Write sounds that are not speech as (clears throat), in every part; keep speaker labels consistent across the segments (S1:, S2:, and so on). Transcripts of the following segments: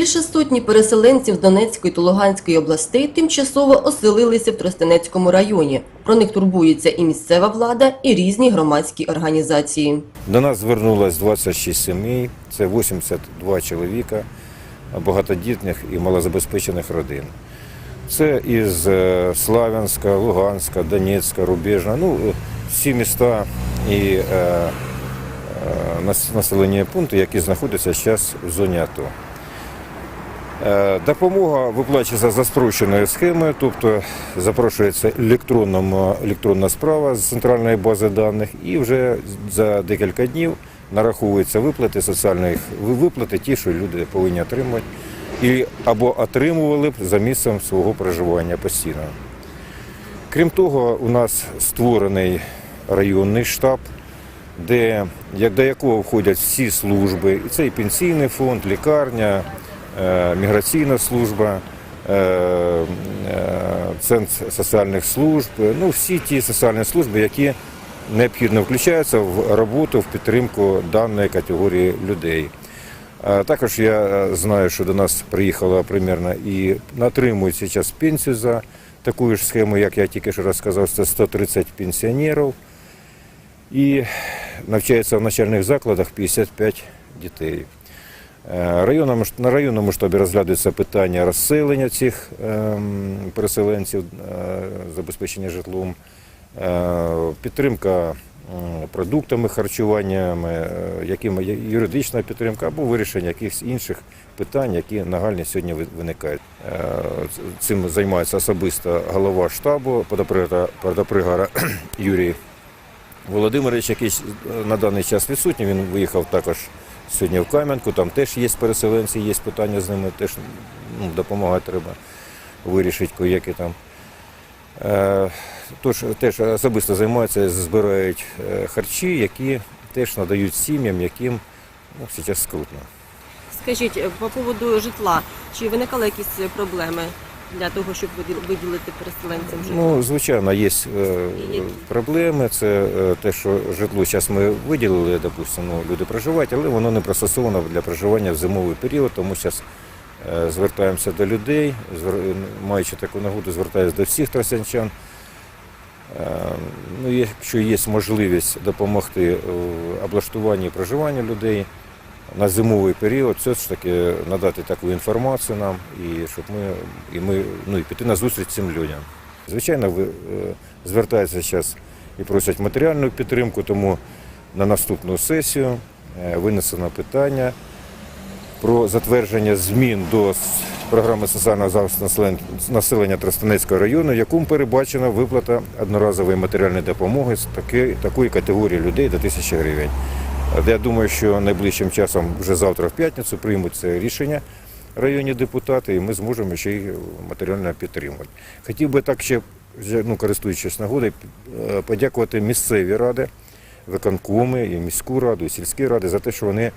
S1: Більше сотні переселенців Донецької та Луганської областей тимчасово оселилися в Тростенецькому районі. Про них турбується і місцева влада, і різні громадські організації.
S2: До нас звернулось 26 сімей, це 82 чоловіка багатодітних і малозабезпечених родин. Це із е, Славянська, Луганська, Донецька, Рубежна, ну всі міста і е, е, населені пункти, які знаходяться зараз в зоні АТО. Е, Допомога виплачується за спрощеною схемою, тобто запрошується електронна, справа з центральної бази даних, і вже за декілька днів нараховуються виплати соціальних виплати, ті, що люди повинні отримати, і або отримували б за місцем свого проживання постійно. Крім того, у нас створений районний штаб, де, до якого входять всі служби, і це і пенсійний фонд, лікарня, міграційна служба, е, е, центр соціальних служб, ну всі ті соціальні служби, які необхідно включаються в роботу в підтримку даної категорії людей. Також я е, знаю, що до нас приїхало примерно і отримують зараз пенсію за таку ж схему, як я тільки що розказав, це 130 пенсіонерів. І навчається в начальних закладах 55 дітей. Е, районному на районному штабі розглядаються питання розселення цих ем, переселенців, е, забезпечення житлом, е, підтримка продуктами, харчуваннями, якими юридична підтримка або вирішення якихось інших питань, які нагальні сьогодні виникають. Цим займається особисто голова штабу подопригара (clears throat) Юрій Володимирович, який на даний час відсутній, він виїхав також сьогодні в Кам'янку, там теж є переселенці, є питання з ними, теж ну, допомагати треба вирішити кояки там. Е, Тож теж особисто займаються, збирають е, харчі, які теж надають сім'ям, яким ну, зараз скрутно.
S3: Скажіть, е, по поводу житла, чи виникали якісь проблеми для того, щоб виділ- виділити переселенцям житло?
S2: Ну, звичайно, є е, проблеми. Це е, те, що житло зараз ми виділили, допустимо, ну, люди проживають, але воно не пристосовано для проживання в зимовий період, тому зараз звертаємося до людей, маючи таку нагоду, звертаюся до всіх тростянчан. Е, Ну, якщо є можливість допомогти в облаштуванні і проживанню людей на зимовий період, все ж таки надати таку інформацію нам і щоб ми і ми ну і піти на зустріч цим людям. Звичайно, е, звертаються зараз і просять матеріальну підтримку, тому на наступну сесію е, винесено питання про затвердження змін до програми соціального захисту населення Тростянецького району, якому передбачена виплата одноразової матеріальної допомоги з такої категорії людей до тисячі гривень. Е, Я думаю, що найближчим часом, вже завтра в п'ятницю, приймуть це рішення районні депутати, і ми зможемо ще й матеріально підтримати. Хотів би так ще, ну, користуючись нагодою, е, подякувати місцеві ради, виконкоми, і міську раду, і сільські ради за те, що вони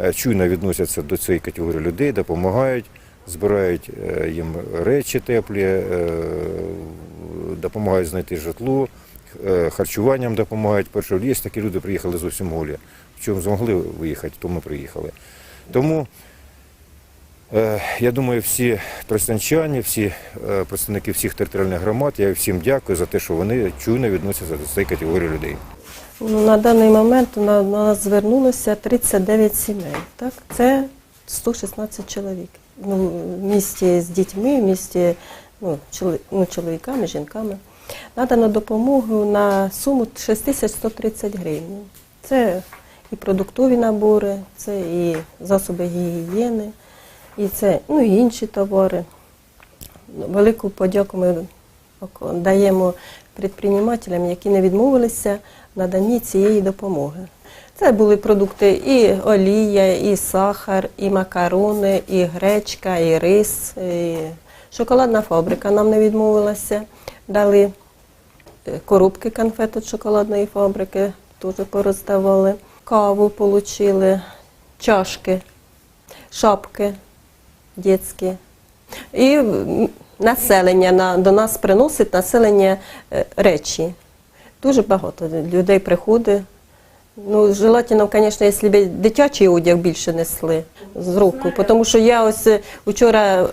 S2: е, чуйно відносяться до цієї категорії людей, допомагають, збирають е, їм речі теплі, е, допомагають знайти житло, е, харчуванням допомагають. Перше, є такі люди, приїхали зовсім голі. Чому змогли виїхати, то ми приїхали. Тому Е, Я думаю, всі тростянчані, всі е, представники всіх територіальних громад, я всім дякую за те, що вони чуйно відносяться до цієї категорії людей.
S4: Ну, на даний момент на, на нас звернулося 39 сімей. Так? Це 116 чоловік. Ну, в місті з дітьми, в місті ну, ну, чоловіками, жінками. Надано допомогу на суму 6130 гривень. Це і продуктові набори, це і засоби гігієни, і це ну, і інші товари. Велику подяку ми даємо підприємцям, які не відмовилися в наданні цієї допомоги. Це були продукти і олія, і сахар, і макарони, і гречка, і рис, і шоколадна фабрика нам не відмовилася. Дали е, коробки конфет від шоколадної фабрики, теж пороздавали. Каву отримали, чашки, шапки дітські. І населення на, до нас приносить населення е, речі. Дуже багато людей приходить. Ну, желательно, звісно, якщо б дитячий одяг більше несли. з року. Тому що я ось е, вчора е,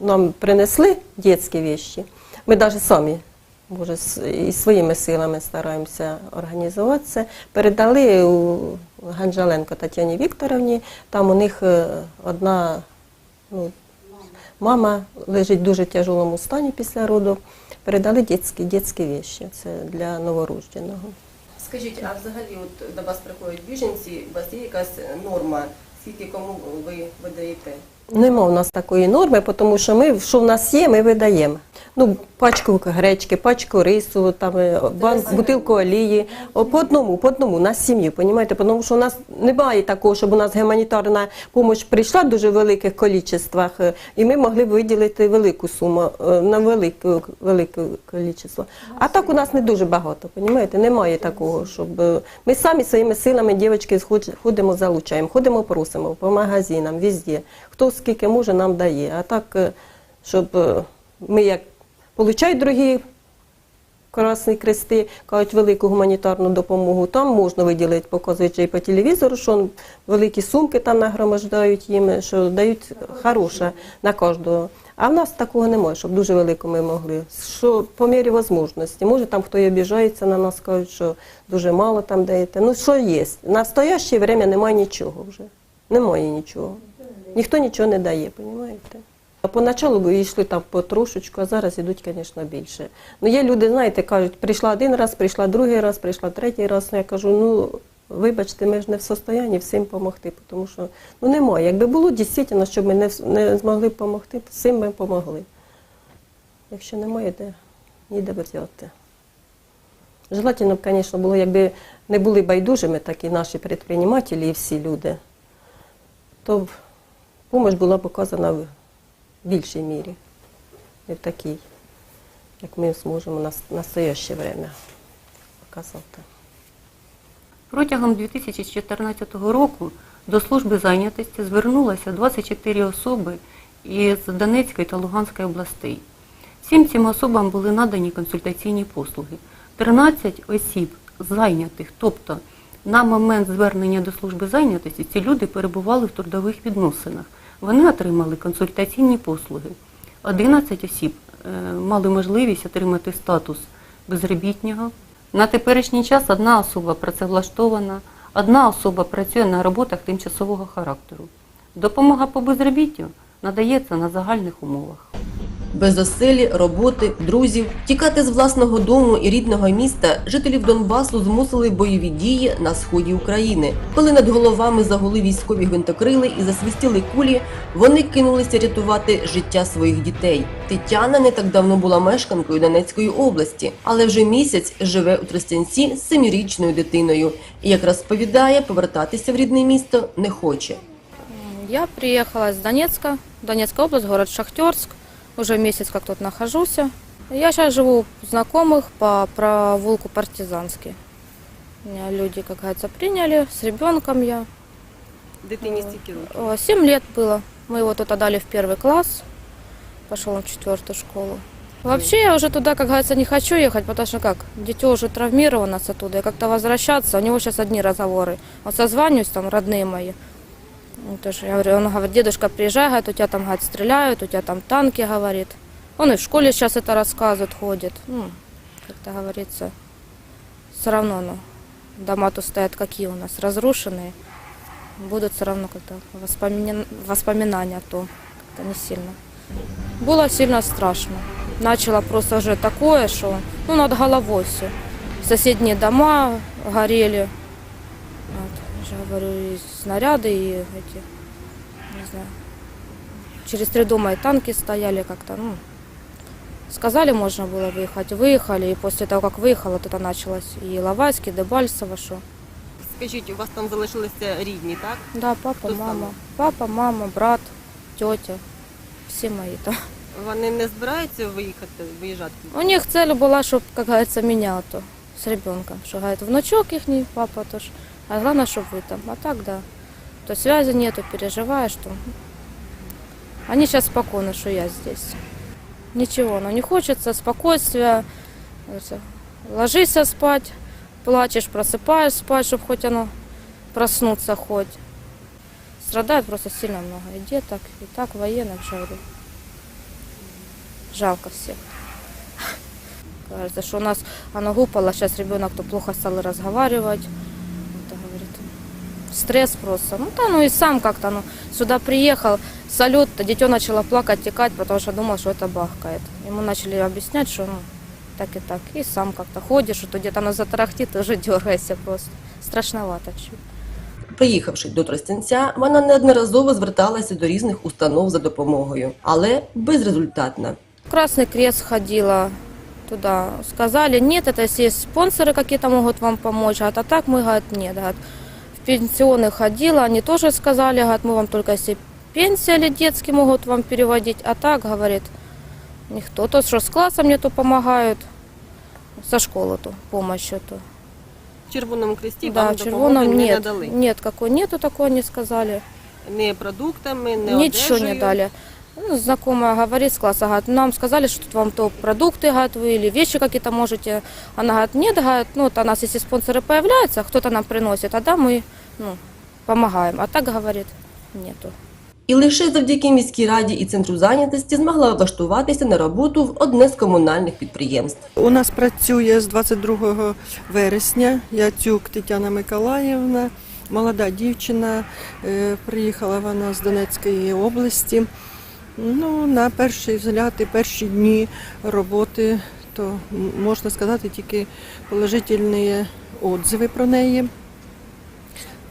S4: нам принесли дитячі вещи. Ми навіть самі може, і своїми силами стараємося організуватися. Передали у Ганжаленко Тетяні Вікторовні. Там у них е, одна ну, мама лежить в дуже тяжкому стані після роду. Передали дитячі, дитячі вещи. Це для новорожденого.
S1: Скажіть, а взагалі, от до вас приходять біженці, у вас є якась норма, скільки кому ви видаєте?
S4: Нема у нас такої норми, тому що ми, що в нас є, ми видаємо. Ну, пачку гречки, пачку рису, там, е, банк, бутилку олії. О, По одному, по одному, на сім'ю, понімаєте? Тому що у нас немає такого, щоб у нас гуманітарна допомога прийшла в дуже великих кількостях, е, і ми могли б виділити велику суму е, на велику, велике кількість. А так у нас не дуже багато, понімаєте? Немає такого, щоб ми самі своїми силами, дівчатки, ходимо, залучаємо, ходимо, просимо по магазинам, везде. Хто скільки може, нам дає. А так, щоб ми як получають другі Красні Крести, кажуть, велику гуманітарну допомогу. Там можна виділити, показують і по телевізору, що великі сумки там нагромождають їм, що дають хороше на кожного. А в нас такого немає, щоб дуже велико ми могли. Що по мірі можливості. Може, там хто і обіжається на нас, кажуть, що дуже мало там даєте. Ну, що є? В настояще время немає нічого вже. Немає нічого. Ніхто нічого не дає, розумієте? Поначалу йшли там потрошечку, а зараз йдуть, звісно, більше. Ну, є люди, знаєте, кажуть, прийшла один раз, прийшла другий раз, прийшла третій раз. Ну, я кажу, ну, вибачте, ми ж не в состоянні всім допомогти, тому що ну, немає. Якби було дійсно, щоб ми не, не змогли допомогти, всім ми допомогли. Якщо немає, де ніде взяти. Желательно звісно, було, якби не були байдужими такі наші підприємці і всі люди, то допомога була б оказана в більшій мірі, не в такій, як ми зможемо на настояще время оказати.
S5: Протягом 2014 року до служби зайнятості звернулося 24 особи із Донецької та Луганської областей. Всім цим особам були надані консультаційні послуги. 13 осіб зайнятих, тобто на момент звернення до служби зайнятості ці люди перебували в трудових відносинах. Вони отримали консультаційні послуги. 11 осіб е, мали можливість отримати статус безробітнього. На теперішній час одна особа працевлаштована, одна особа працює на роботах тимчасового характеру. Допомога по безробіттю надається на загальних умовах.
S1: Без оселі, роботи, друзів, тікати з власного дому і рідного міста жителів Донбасу змусили бойові дії на сході України. Коли над головами загули військові гвинтокрили і засвістіли кулі, вони кинулися рятувати життя своїх дітей. Тетяна не так давно була мешканкою Донецької області, але вже місяць живе у Тростянці з семирічною дитиною. І як розповідає, повертатися в рідне місто не хоче.
S6: Я приехала из Донецка, Донецкая область, город Шахтерск. Уже месяц как тут нахожусь. Я сейчас живу у знакомых по провулку Партизанский. Меня люди, как говорится, приняли, с ребенком я.
S3: Дитині стільки років.
S6: Э, Семь лет было. Мы его тут отдали в первый класс. Пошел он в четвертую школу. Вообще я уже туда, как говорится, не хочу ехать, потому что как, дитё уже травмировано с оттуда, и как-то возвращаться, у него сейчас одни разговоры. Вот созваниваюсь, там, родные мои, ну, тоже, я говорю, он говорит, дедушка, приезжай, говорит, у тебя там, говорит, стреляют, у тебя там танки, говорит. Он и в школе сейчас это рассказывает, ходит. Ну, как-то говорится, все равно, ну, дома тут стоят какие у нас, разрушенные. Будут все равно как-то воспомина- воспоминания о том, как-то не сильно. Было сильно страшно. Начало просто уже такое, что ну, над головой все. Соседние дома горели. Вот, уже говорю, и снаряды, и эти, не знаю. Через три дома и танки стояли как-то, ну. Сказали, можно было выехать. Выехали, и после того, как выехала, вот это началось и Ловайский, и Дебальцево, что.
S3: Скажіть, у вас там залишилися рідні, так?
S6: Да, папа,
S3: Кто
S6: мама.
S3: сам?
S6: Папа, мама, брат, тетя. Все мои там.
S3: Вони не збираються виїхати, виїжджати?
S6: У них цель была, чтобы, как говорится, меня то с ребенком. Что, говорит, внучок их, папа тоже. А главное, чтобы вы там. А так, да. То связи нету, переживаешь, что... Они сейчас спокойны, что я здесь. Ничего, но не хочется спокойствия. Ложишься спать, плачешь, просыпаешь спать, чтобы хоть оно проснуться хоть. Страдает просто сильно много и деток, и так военных жалко. Жалко всех. Кажется, что у нас оно гупало, сейчас ребенок то плохо стал разговаривать. Это говорит, стресс просто. Ну да, ну и сам как-то, ну, сюда приехал, салют, дитё начало плакать, текать, потому что думал, что это бахкает. Ему начали объяснять, что ну, так и так. И сам как-то ходишь, что где-то оно затарахтит, и уже дергаешься просто. Страшновато чуть.
S1: Приїхавши до Тростянця, вона неодноразово зверталася до різних установ за допомогою, але безрезультатно.
S6: Красный Крест ходила туда. Сказали, нет, это если есть спонсоры какие-то могут вам помочь. Говорят, а так мы, говорят, нет. Говорят, в пенсионы ходила, они тоже сказали, говорят, мы вам только если пенсия или детские могут вам переводить. А так, говорит, никто. То, что с классом мне то помогают, со школы то помощь то.
S3: В Червоному кресті
S6: Да,
S3: вам
S6: в червоном
S3: допомоги не
S6: нет.
S3: надали.
S6: Нет, какой нету, такой не сказали.
S3: Не продуктами, не
S6: Ничего не
S3: одежею.
S6: дали. Ну, знакомая говорит с класса, говорит, нам сказали, что тут вам то продукты, говорит, вы или вещи какие-то можете. Она говорит, нет, говорит, ну, вот у нас если спонсоры появляются, кто-то нам приносит, тогда мы, ну, помогаем. А так, говорит, нету.
S1: І лише завдяки міській раді і центру зайнятості змогла влаштуватися на роботу в одне з комунальних підприємств.
S7: У нас працює з 22 вересня Яцюк Тетяна Миколаївна, молода дівчина. е, Приїхала вона з Донецької області. Ну, на перший взгляд і перші дні роботи, то можна сказати тільки положительні відзиви про неї.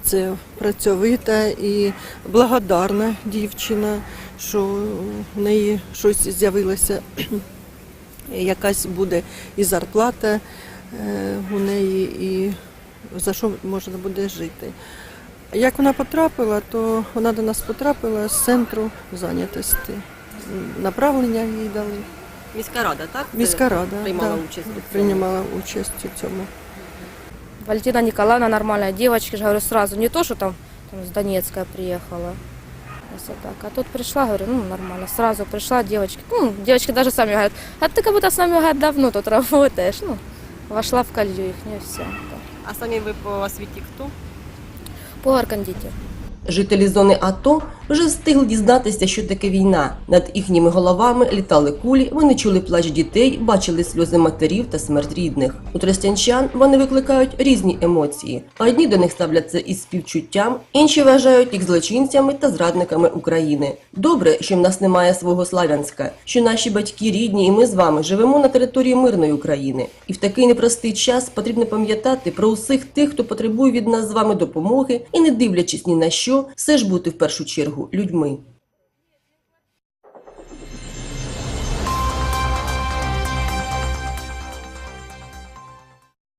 S7: Це працьовита і благодарна дівчина, що в неї щось з'явилося (clears throat) якась буде і зарплата е, у неї, і за що можна буде жити. Як вона потрапила, то вона до нас потрапила з центру зайнятості. Направлення їй дали.
S3: Міська рада, так?
S7: Міська рада
S3: приймала
S7: да,
S3: участь
S7: приймала участь у цьому.
S6: Валентина Николаевна нормальная девочка, же говорю сразу, не то, что там, там с Донецка приехала. Если так. А тут пришла, говорю, ну нормально, сразу пришла девочки. Ну, девочки даже сами говорят, а ты как будто с нами говорят, давно тут работаешь. Ну, вошла в колью их, не все.
S3: А самі ви по освіті хто?
S6: Повар-кондитер.
S1: Жителі зони АТО вже встигли дізнатися, що таке війна. Над їхніми головами літали кулі, вони чули плач дітей, бачили сльози матерів та смерть рідних. У тростянчан вони викликають різні емоції. Одні до них ставляться із співчуттям, інші вважають їх злочинцями та зрадниками України. Добре, що в нас немає свого Славянська, що наші батьки рідні, і ми з вами живемо на території мирної України. І в такий непростий час потрібно пам'ятати про усіх тих, хто потребує від нас з вами допомоги, і не дивлячись ні на що, все ж бути в першу чергу людьми.